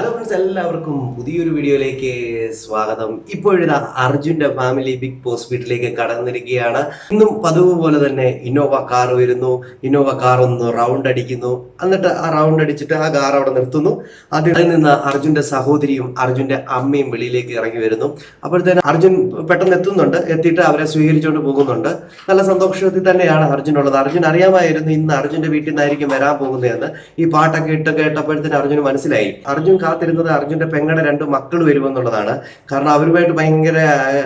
Hello friends എല്ലാവർക്കും പുതിയൊരു വീഡിയോയിലേക്ക് സ്വാഗതം. ഇപ്പോഴിതാ അർജുന്റെ ഫാമിലി ബിഗ് ബോസ് വീട്ടിലേക്ക് കടന്നിരിക്കുകയാണ്. ഇന്നും പതിവ് പോലെ തന്നെ ഇന്നോവ കാർ വരുന്നു. ഇന്നോവ കാർ ഒന്ന് റൗണ്ട് അടിക്കുന്നു. എന്നിട്ട് ആ റൗണ്ട് അടിച്ചിട്ട് ആ കാർ അവിടെ നിർത്തുന്നു. അതിൽ നിന്ന് അർജുന്റെ സഹോദരിയും അർജുന്റെ അമ്മയും വെളിയിലേക്ക് ഇറങ്ങി വരുന്നു. അപ്പോഴത്തേന് അർജുൻ പെട്ടെന്ന് എത്തുന്നുണ്ട്. എത്തിയിട്ട് അവരെ സ്വീകരിച്ചുകൊണ്ട് പോകുന്നുണ്ട്. നല്ല സന്തോഷത്തിൽ തന്നെയാണ് അർജുൻ ഉള്ളത് അർജുൻ അറിയാമായിരുന്നു ഇന്ന് അർജുന്റെ വീട്ടിൽ നിന്നായിരിക്കും വരാൻ പോകുന്നതെന്ന്. ഈ പാട്ടൊക്കെ ഇട്ട് കേട്ടപ്പോഴത്തേന് അർജുന് മനസ്സിലായി. അർജുൻ കാത്തിരുന്നത് അർജുന്റെ പെങ്ങളുടെ രണ്ട് മക്കൾ വരുമെന്നുള്ളതാണ്. കാരണം അവരുമായിട്ട് ഭയങ്കര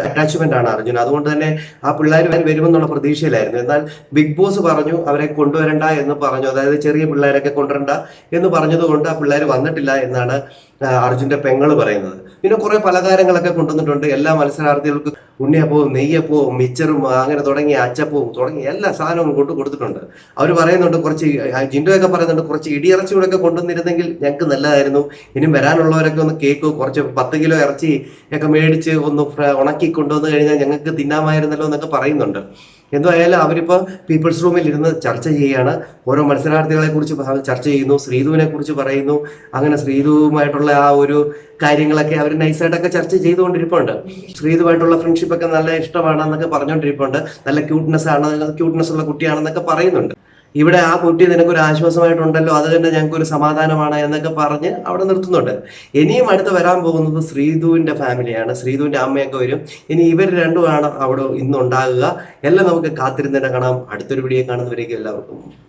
അറ്റാച്ച്മെന്റ് ആണ് അർജുൻ അതുകൊണ്ട് തന്നെ ആ പിള്ളേർ വരുമെന്നുള്ള പ്രതീക്ഷയിലായിരുന്നു. എന്നാൽ ബിഗ് ബോസ് പറഞ്ഞു അവരെ കൊണ്ടുവരണ്ട എന്ന് പറഞ്ഞു. അതായത് ചെറിയ പിള്ളേരൊക്കെ കൊണ്ടുവരണ്ട എന്ന് പറഞ്ഞതുകൊണ്ട് ആ പിള്ളേർ വന്നിട്ടില്ല എന്നാണ് അർജുന്റെ പെങ്ങൾ പറയുന്നത്. പിന്നെ കുറെ പലഹാരങ്ങളൊക്കെ കൊണ്ടുവന്നിട്ടുണ്ട്. എല്ലാ മത്സരാർത്ഥികൾക്കും ഉണ്ണിയപ്പവും നെയ്യപ്പവും മിച്ചറും അങ്ങനെ തുടങ്ങിയ അച്ചപ്പവും തുടങ്ങിയ എല്ലാ സാധനവും കൊണ്ട് കൊടുത്തിട്ടുണ്ട്. അവർ പറയുന്നുണ്ട് കുറച്ച് ജിൻഡോയൊക്കെ പറയുന്നുണ്ട് കുറച്ച് ഇടിയിറച്ചി കൊണ്ടുവന്നിരുന്നെങ്കിൽ ഞങ്ങൾക്ക് നല്ലതായിരുന്നു. ഇനി വരാനുള്ളവരൊക്കെ ഒന്ന് കേക്ക്. കുറച്ച് പത്ത് കിലോ ഇറച്ചി ഒക്കെ മേടിച്ച് ഒന്ന് ഉണക്കി കൊണ്ടുവന്നു കഴിഞ്ഞാൽ ഞങ്ങൾക്ക് തിന്നാമായിരുന്നല്ലോ എന്നൊക്കെ പറയുന്നുണ്ട്. എന്തായാലും അവരിപ്പോൾ പീപ്പിൾസ് റൂമിൽ ഇരുന്ന് ചർച്ച ചെയ്യുകയാണ് ഓരോ മത്സരാർത്ഥികളെ കുറിച്ച് ചർച്ച ചെയ്യുന്നു. ശ്രീധുവിനെ കുറിച്ച് പറയുന്നു. അങ്ങനെ ശ്രീധുവുമായിട്ടുള്ള ആ ഒരു കാര്യങ്ങളൊക്കെ അവർ നൈസായിട്ടൊക്കെ ചർച്ച ചെയ്തുകൊണ്ടിരിപ്പുണ്ട്. ശ്രീധുവായിട്ടുള്ള ഫ്രണ്ട്ഷിപ്പ് ഒക്കെ നല്ല ഇഷ്ടമാണെന്നൊക്കെ പറഞ്ഞുകൊണ്ടിരിപ്പുണ്ട്. നല്ല ക്യൂട്ട്നെസ് ആണ് ക്യൂട്ട്നെസ് ഉള്ള കുട്ടിയാണെന്നൊക്കെ പറയുന്നുണ്ട്. ഇവിടെ ആ കുട്ടി നിനക്കൊരു ആശ്വാസമായിട്ടുണ്ടല്ലോ അത് തന്നെ ഞങ്ങൾക്ക് ഒരു സമാധാനമാണ് എന്നൊക്കെ പറഞ്ഞ് അവിടെ നിർത്തുന്നുണ്ട്. ഇനിയും അടുത്ത് വരാൻ പോകുന്നത് ശ്രീധുവിന്റെ ഫാമിലിയാണ്. ശ്രീധുവിന്റെ അമ്മയൊക്കെ വരും. ഇനി ഇവർ രണ്ടുമാണ് അവിടെ ഇന്നുണ്ടാകുക. എല്ലാം നമുക്ക് കാത്തിരുന്ന് കാണാം. അടുത്തൊരു വീഡിയോ കാണുന്നവരേക്കും എല്ലാവർക്കും.